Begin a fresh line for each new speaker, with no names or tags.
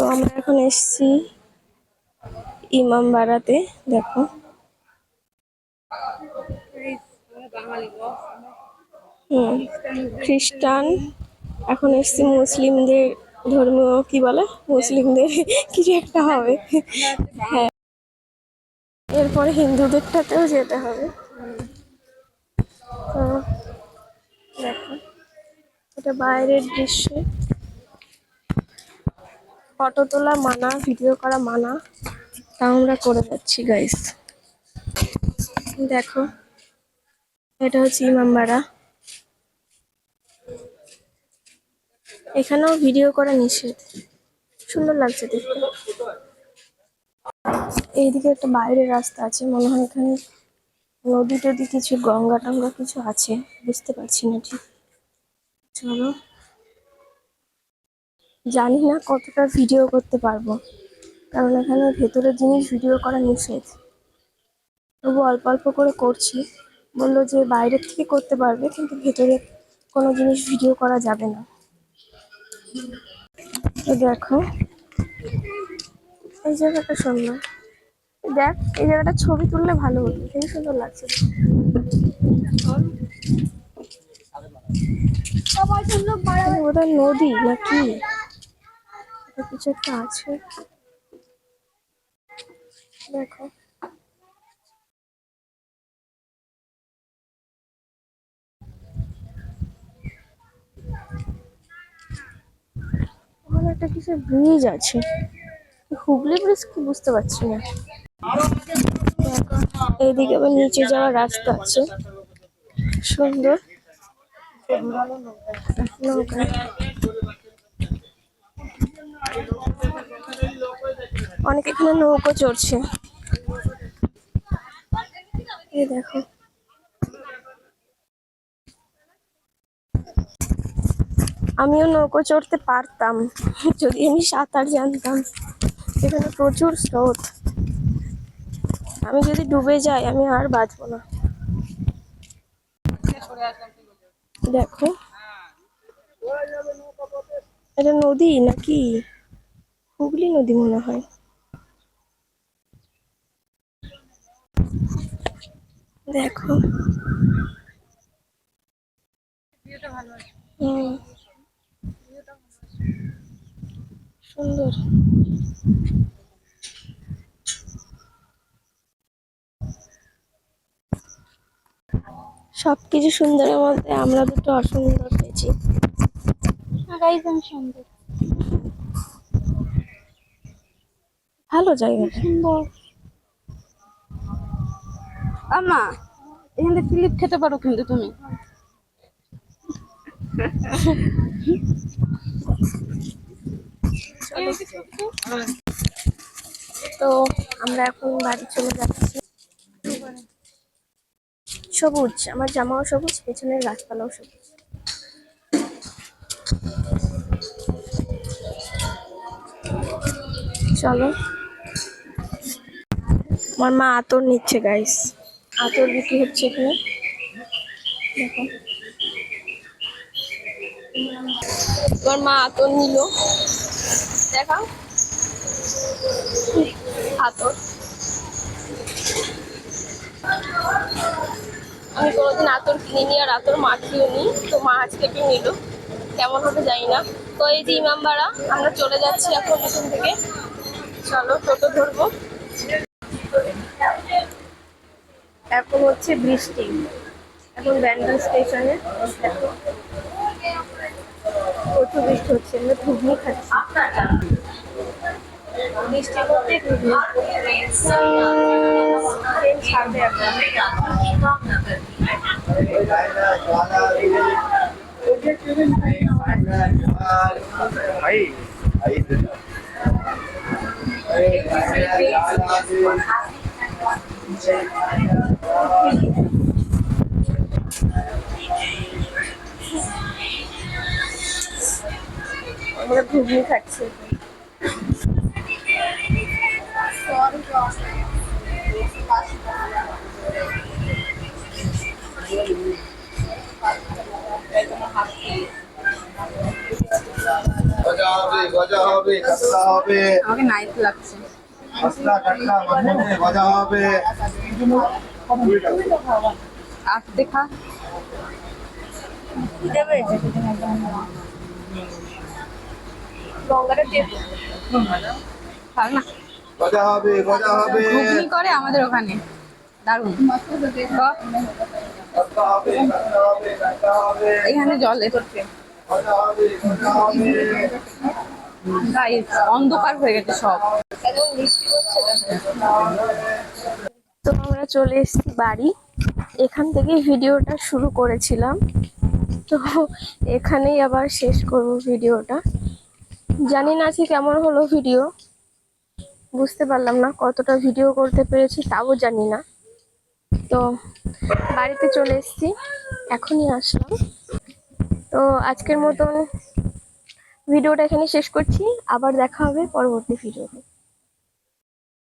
তো আমরা এখন এসেছি ইমাম বাড়াতে দেখো। হুম, খ্রিস্টান, এখন এসছি মুসলিমদের ধর্মীয়, কি বলে? মুসলিমদের কিছু একটা হবে। হ্যাঁ। এরপরে হিন্দুদেরটাতেও যেতে হবে। তো, দেখো। এটা বাইরের দৃশ্য। ফটো তোলা মানা, ভিডিও করা মানা, তা আমরা করে যাচ্ছি গাইস দেখো, এটা হচ্ছে ইমামবাড়া এখানেও ভিডিও করা নিষেধ। সুন্দর লাগছে দেখতে। এইদিকে একটা বাইরের রাস্তা আছে, মনে হয় এখানে নদী টদী কিছু গঙ্গা টঙ্গা কিছু আছে, বুঝতে পারছি না ঠিক। চলো। জানি না কতটা ভিডিও করতে পারব। কারণ এখানে ভেতরের জিনিস ভিডিও করা নিষেধ। তবু অল্প অল্প করে করছি। বলল যে বাইরের থেকে করতে পারবে কিন্তু ভেতরে কোনো জিনিস ভিডিও করা যাবে না। তো দেখো এই জায়গাটা সুন্দর। দেখ এই জায়গাটা ছবি তুললে ভালো হতো সেই সুন্দর লাগছে। বোধহয় নদী নাকি? এটা কিছু একটা আছে। দেখো। একটা কিছু ব্রিজ আছে। হুগলি ব্রিজ কি বুঝতে পারছি না। দেখো, এইদিকে আবার নিচে যাওয়ার রাস্তা আছে। সুন্দর। নৌকা অনেক এখানে নৌকো চড়ছে। দেখো। আমিও নৌকো চড়তে পারতাম, যদি আমি সাঁতার জানতাম। এখানে প্রচুর স্রোত। আমি যদি ডুবে যাই, আমি আর বাঁচবো না। দেখো। এটা নদী নাকি? হুগলি নদী মনে হয়। দেখো। সুন্দর। সবকিছু সুন্দরের মধ্যে আমরা দুটো অসুন্দর পেয়েছি।
সুন্দর।
ভালো জায়গা।
সুন্দর। আমা এখান ক্লিপ খেতে পারো কিন্তু তুমি।
তো আমরা এখন বাড়ি চলে যাচ্ছি। সবুজ আমার জামাও সবুজ পেছনের গাছপালাও সবুজ। চলো। আমার মা আতর নিচ্ছে গাইস আতর বিক্রি হচ্ছে এখানে। দেখো। আমার মা আতর নিল। দেখাও আতর। আমি কোনোদিন আতর কিনিনি আর আতর মাখিও নি, তো মা আজকে একটু নিল? কেমন হবে জানি না। তো এই যে ইমামবাড়া, আমরা চলে যাচ্ছি এখন এখান থেকে। চলো, টোটো ধরবো। এখন হচ্ছে বৃষ্টি এখন ব্যান্ডেল স্টেশনে দেখো প্রচুর বৃষ্টি হচ্ছে আমরা ঘুগনি খাচ্ছি বৃষ্টির মধ্যে. আমরা ঘুগনি খাচ্ছি
আমাকে নাইট লাগছে।
মশলা কাটলা মধ্যে গজা হবে।
আর দেখা। না।
হবে হবে।
ঘুগনি করে আমাদের ওখানে। দারুণ। এখানে জল এসেছে অন্ধকার হয়ে গেছে সব।
তো আমরা চলে এসেছি বাড়ি। এখান থেকে ভিডিওটা শুরু করেছিলাম। তো এখানেই আবার শেষ করব ভিডিওটা। জানি না আজকে কেমন হলো ভিডিও। বুঝতে পারলাম না কতটা ভিডিও করতে পেরেছি, তাও জানি না। তো বাড়িতে চলে এসেছি, এখনই আসলাম। তো আজকের মতন ভিডিওটা এখানে শেষ করছি। আবার দেখা হবে পরবর্তী ভিডিওতে।